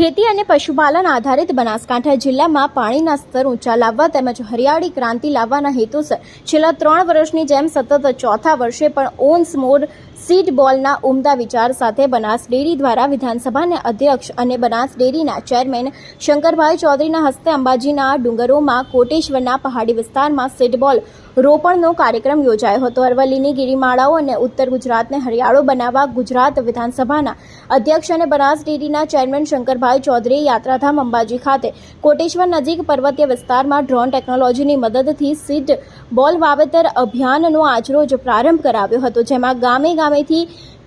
ખેતી અને પશુપાલન આધારિત બનાસકાંઠા જિલ્લામાં પાણીના સ્તર ઊંચા લાવવા તેમજ હરિયાળી ક્રાંતિ લાવવાના હેતુસર છેલ્લા ત્રણ વર્ષની જેમ સતત ચોથા વર્ષે પણ ઓન્સ મોર સીડ બોલના ઉમદા વિચાર સાથે બનાસ ડેરી દ્વારા વિધાનસભાના અધ્યક્ષ અને બનાસ ડેરીના ચેરમેન શંકરભાઈ ચૌધરીના હસ્તે અંબાજીના ડુંગરોમાં કોટેશ્વરના પહાડી વિસ્તારમાં સીડબોલ રોપણનો કાર્યક્રમ યોજાયો હતો. અરવલ્લીની ગિરિમાળાઓ અને ઉત્તર ગુજરાતને હરિયાળો બનાવવા ગુજરાત વિધાનસભાના અધ્યક્ષ અને બનાસ ડેરીના ચેરમેન શંકરભાઈ ચૌધરીએ યાત્રાધામ અંબાજી ખાતે કોટેશ્વર નજીક પર્વતીય વિસ્તારમાં ડ્રોન ટેકનોલોજીની મદદથી સીડ બોલ વાવેતર અભિયાનનો આજરોજ પ્રારંભ કરાવ્યો હતો, જેમાં ગામે ગામેથી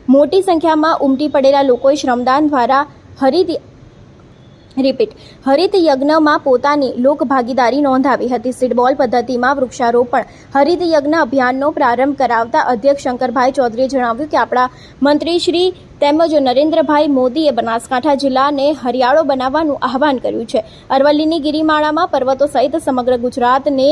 મોટી સંખ્યામાં ઉમટી પડેલા લોકોએ શ્રમદાન દ્વારા હરિત રિપીટ, હરિત યજ્ઞમાં પોતાની લોકભાગીદારી નોંધાવી હતી. સીડબોલ પદ્ધતિમાં વૃક્ષારોપણ, હરિત યજ્ઞ અભિયાનનો પ્રારંભ કરાવતા અધ્યક્ષ શંકરભાઈ ચૌધરીએ જણાવ્યું કે આપણા મંત્રી શ્રી તેમજ નરેન્દ્રભાઈ મોદીએ બનાસકાંઠા જિલ્લાને હરિયાળો બનાવવાનું આહવાન કર્યું છે. અરવલ્લીની ગિરિમાળામાં પર્વતો સહિત સમગ્ર ગુજરાતને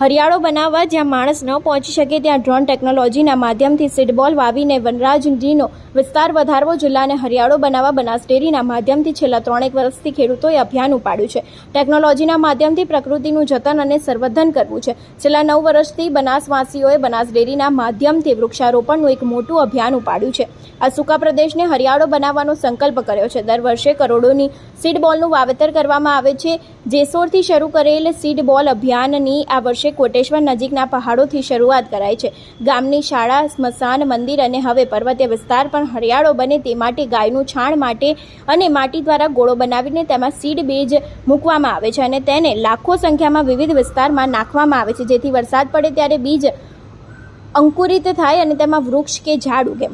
હરિયાળો બનાવવા જ્યાં માણસ ન પહોંચી શકે ત્યાં ડ્રોન ટેકનોલોજીના માધ્યમથી સીડબોલ વાવીને વનરાજજીનો વિસ્તાર વધારવો, જિલ્લાને હરિયાળો બનાવવા બનાસ ડેરીના માધ્યમથી છેલ્લા ત્રણેક વર્ષથી ખેડૂતોએ અભિયાન ઉપાડ્યું છે. ટેકનોલોજીના માધ્યમથી પ્રકૃતિનું જતન અને સંવર્ધન કરવું છે. છેલ્લા નવ વર્ષથી બનાસવાસીઓએ બનાસ ડેરીના માધ્યમથી વૃક્ષારોપણનું એક મોટું અભિયાન ઉપાડ્યું છે. આ સૂકા પ્રદેશને હરિયાળો બનાવવાનો સંકલ્પ કર્યો છે. દર વર્ષે કરોડોની સીડબોલનું વાવેતર કરવામાં આવે છે. જેસોરથી શરૂ કરેલ સીડબોલ અભિયાનની આ વર્ષે કોટેશ્વર નજીકના પહાડોથી શરૂઆત કરાય છે. ગામની શાળા, સ્મશાન મંદિર અને હવે પર્વતીય વિસ્તાર પણ હરિયાળો બને તે માટે ગાયનું છાણ માટે અને માટી દ્વારા ગોળો બનાવીને તેમાં સીડ બીજ મૂકવામાં આવે છે અને તેને લાખો સંખ્યામાં વિવિધ વિસ્તારમાં નાખવામાં આવે છે. જેથી વરસાદ પડે ત્યારે બીજ અંકુરિત થાય અને તેમાં વૃક્ષ કે ઝાડ ઉગે.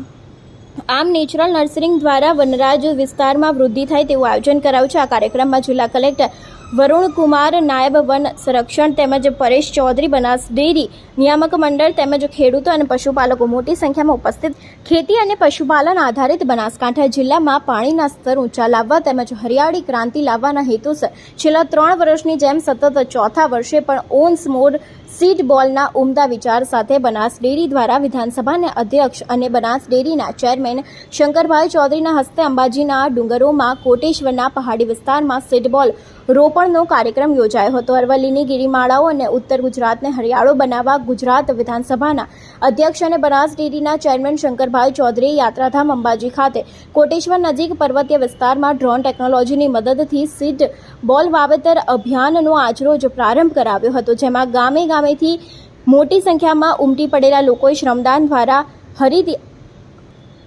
આમ નેચરલ નર્સરિંગ દ્વારા વનરાજ વિસ્તારમાં વૃદ્ધિ થાય તેવું આયોજન કરાયું છે. આ કાર્યક્રમમાં જિલ્લા કલેક્ટર વરુણ કુમાર, નાયબ વન સંરક્ષણ તેમજ પરેશ ચૌધરી, બનાસ ડેરી, નિયામક મંડળ તેમજ ખેડૂતો અને પશુપાલકો મોટી સંખ્યામાં ઉપસ્થિત. ખેતી અને પશુપાલન આધારિત બનાસકાંઠા જિલ્લામાં પાણીના સ્તર ઊંચા લાવવા તેમજ હરિયાળી ક્રાંતિ લાવવાના હેતુસર છેલ્લા ત્રણ વર્ષની જેમ સતત ચોથા વર્ષે પણ ઓન્સ મોર સીડ બોલના ઉમદા વિચાર સાથે બનાસ ડેરી દ્વારા વિધાનસભાના અધ્યક્ષ અને બનાસ ડેરીના ચેરમેન શંકરભાઈ ચૌધરીના હસ્તે અંબાજીના ડુંગરોમાં કોટેશ્વરના પહાડી વિસ્તારમાં સીડબોલ રોપણનો કાર્યક્રમ યોજાયો હતો. અરવલ્લીની ગિરિમાળાઓ અને ઉત્તર ગુજરાતને હરિયાળો બનાવવા ગુજરાત વિધાનસભાના અધ્યક્ષ અને બનાસ ડેરીના ચેરમેન શંકરભાઈ ચૌધરીએ યાત્રાધામ અંબાજી ખાતે કોટેશ્વર નજીક પર્વતીય વિસ્તારમાં ડ્રોન ટેકનોલોજીની મદદથી સીડ બોલ વાવેતર અભિયાનનો આજરોજ પ્રારંભ કરાવ્યો હતો, જેમાં ગામે ગામેથી મોટી સંખ્યામાં ઉમટી પડેલા લોકોએ શ્રમદાન દ્વારા હરિત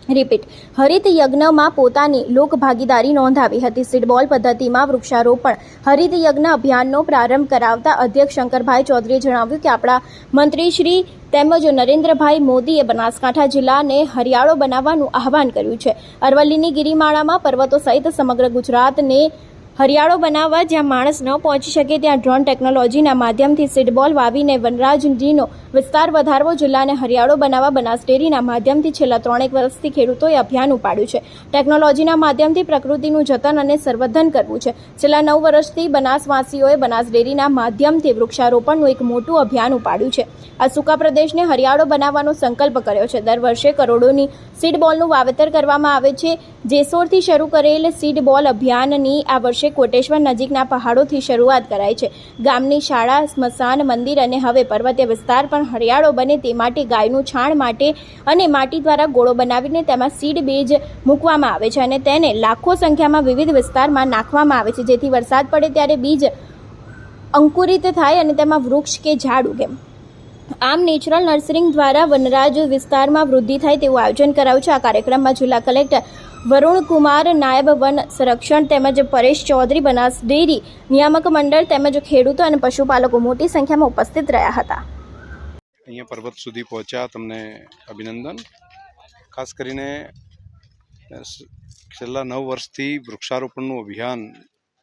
રિપીટ, હરિત યજ્ઞમાં પોતાની લોકભાગીદારી નોંધાવી હતી. સીડબોલ પદ્ધતિમાં વૃક્ષારોપણ, હરિત યજ્ઞ અભિયાનનો પ્રારંભ કરાવતા અધ્યક્ષ શંકરભાઈ ચૌધરીએ જણાવ્યું કે આપણા મંત્રી શ્રી તેમજ નરેન્દ્રભાઈ મોદીએ બનાસકાંઠા જિલ્લાને હરિયાળો બનાવવાનું આહવાન કર્યું છે. અરવલ્લીની ગિરિમાળામાં પર્વતો સહિત સમગ્ર ગુજરાતને હરિયાળો બનાવવા જ્યાં માણસ ન પહોંચી શકે ત્યાં ડ્રોન ટેકનોલોજીના માધ્યમથી સીડબોલ વાવીને વનરાજજીનો વિસ્તાર વધારવો, જિલ્લાને હરિયાળો બનાવવા બનાસ ડેરીના માધ્યમથી છેલ્લા ત્રણેક વર્ષથી ખેડૂતોએ અભિયાન ઉપાડ્યું છે. ટેકનોલોજીના માધ્યમથી પ્રકૃતિનું જતન અને સંવર્ધન કરવું છે. છેલ્લા નવ વર્ષથી બનાસવાસીઓએ બનાસ ડેરીના માધ્યમથી વૃક્ષારોપણનું એક મોટું અભિયાન ઉપાડ્યું છે. આ સૂકા પ્રદેશને હરિયાળો બનાવવાનો સંકલ્પ કર્યો છે. દર વર્ષે કરોડોની સીડબોલનું વાવેતર કરવામાં આવે છે. જેસોરથી શરૂ કરેલ સીડબોલ અભિયાનની આ વર્ષે કોટેશ્વર નજીકના પહાડોથી શરૂઆત કરાય છે. ગામની શાળા, સ્મશાન મંદિર અને હવે પર્વતીય વિસ્તાર પણ હરિયાળો બને તે માટે ગાયનું છાણ માટે અને માટી દ્વારા ગોળો બનાવીને તેમાં સીડ બીજ મૂકવામાં આવે છે અને તેને લાખો સંખ્યામાં વિવિધ વિસ્તારમાં નાખવામાં આવે છે. જેથી વરસાદ પડે ત્યારે બીજ અંકુરિત થાય અને તેમાં વૃક્ષ કે ઝાડ ઉગે. આમ નેચરલ નર્સરિંગ દ્વારા વનરાજ વિસ્તારમાં વૃદ્ધિ થાય તેવું આયોજન કરાયું છે. આ કાર્યક્રમમાં જિલ્લા કલેક્ટર વરુણ કુમાર નાયબ વન સંરક્ષણ તેમજ પરેશ ચૌધરી, બનાસ ડેરી, નિયામક મંડળ તેમજ ખેડૂતો અને પશુપાલકો મોટી સંખ્યામાં ઉપસ્થિત રહ્યા હતા. અહીંયા પર્વત સુધી પહોંચ્યા તમને અભિનંદન. ખાસ કરીને, છેલ્લા નવ વર્ષથી વૃક્ષારોપણનું અભિયાન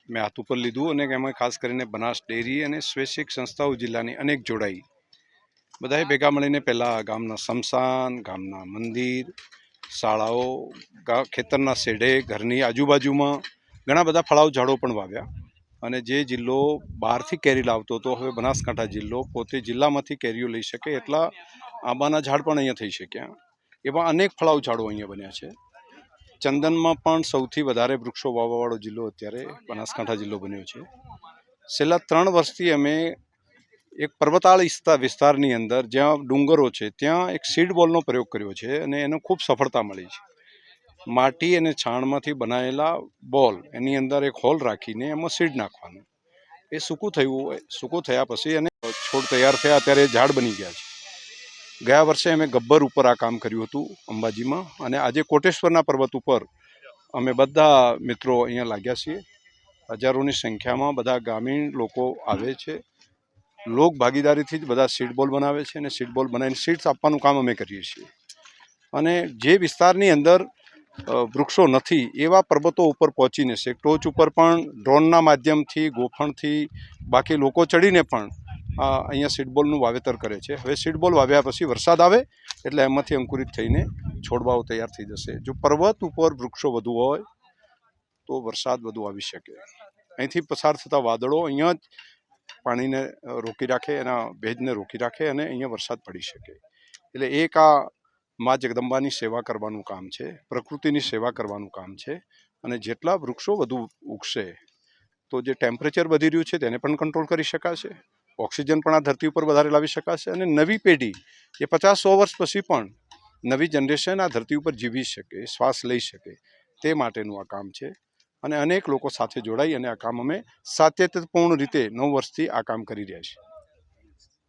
મેં હાથ ઉપર લીધું અને એમાં ખાસ કરીને બનાસ ડેરી અને સ્વૈચ્છિક સંસ્થાઓ જિલ્લાની અનેક જોડાઈ. બધાએ ભેગા મળીને પહેલાં ગામના સ્મશાન ગામના મંદિર શાળાઓ ખેતરના શેઢે ઘરની આજુબાજુમાં ઘણા બધા ફળાવ, ઝાડો પણ વાવ્યા. અને જે જિલ્લો બહારથી કેરી લાવતો હતો, હવે બનાસકાંઠા જિલ્લો, પોતે જિલ્લામાંથી કેરીઓ લઈ શકે એટલા આંબાના ઝાડ પણ અહીંયા થઈ શક્યા. એવા અનેક ફળાવ, ઝાડો અહીંયા બન્યા છે. ચંદનમાં પણ સૌથી વધારે વૃક્ષો વાવવાવાળો જિલ્લો અત્યારે બનાસકાંઠા જિલ્લો બન્યો છે. છેલ્લા ત્રણ વર્ષથી અમે એક પર્વતાળ વિસ્તા વિસ્તારની અંદર જ્યાં ડુંગરો છે, ત્યાં એક સીડ બોલનો પ્રયોગ કર્યો છે અને એને ખૂબ સફળતા મળી છે. માટી અને છાણમાંથી બનાવેલા બોલ, એની અંદર એક હોલ રાખીને એમાં સીડ નાખવાનું. એ સૂકું થયું સૂકું થયા પછી એને છોડ તૈયાર થયા અત્યારે ઝાડ બની ગયા છે. ગયા વર્ષે અમે ગબ્બર ઉપર આ કામ કર્યું હતું, અંબાજીમાં, અને આજે કોટેશ્વરના પર્વત ઉપર અમે બધા મિત્રો અહીંયા લાગ્યા છીએ. હજારોની સંખ્યામાં બધા ગ્રામીણ લોકો આવે છે. લોક ભાગીદારીથી જ બધા સીડ બોલ બનાવે છે અને સીડ બોલ બનાવીને સીડ્સ આપવાનું કામ અમે કરીએ છીએ. અને જે વિસ્તારની અંદર વૃક્ષો નથી, એવા પર્વતો ઉપર પહોંચીને છે. ટોચ ઉપર પણ ડ્રોનના માધ્યમથી, ગોફણથી, બાકી લોકો ચડીને પણ અહીંયા સીડબોલનું વાવેતર કરે છે. હવે સીડબોલ વાવ્યા પછી વરસાદ આવે, એટલે એમાંથી અંકુરિત થઈને છોડવાઓ તૈયાર થઈ જશે. જો પર્વત ઉપર વૃક્ષો વધુ હોય, તો વરસાદ વધુ આવી શકે. અહીંથી પસાર થતા વાદળો અહીંયા જ પાણીને રોકી રાખે, એના ભેજને રોકી રાખે અને અહીંયા વરસાદ પડી શકે. એટલે એક આ મા જગદંબાની સેવા કરવાનું કામ છે, પ્રકૃતિની સેવા કરવાનું કામ છે અને જેટલા વૃક્ષો વધુ ઉગશે, તો જે ટેમ્પરેચર વધી રહ્યું છે તેને પણ કંટ્રોલ કરી શકાશે, ઓક્સિજન પણ આ ધરતી ઉપર વધારે લાવી શકાશે અને નવી પેઢી, એ પચાસ સો વર્ષ પછી પણ નવી જનરેશન આ ધરતી ઉપર જીવી શકે, શ્વાસ લઈ શકે, તે માટેનું આ કામ છે. અને અનેક લોકો સાથે જોડાઈ અને આ કામ અમે સાતત્યપૂર્ણ રીતે નવ વર્ષથી આ કામ કરી રહ્યા છીએ.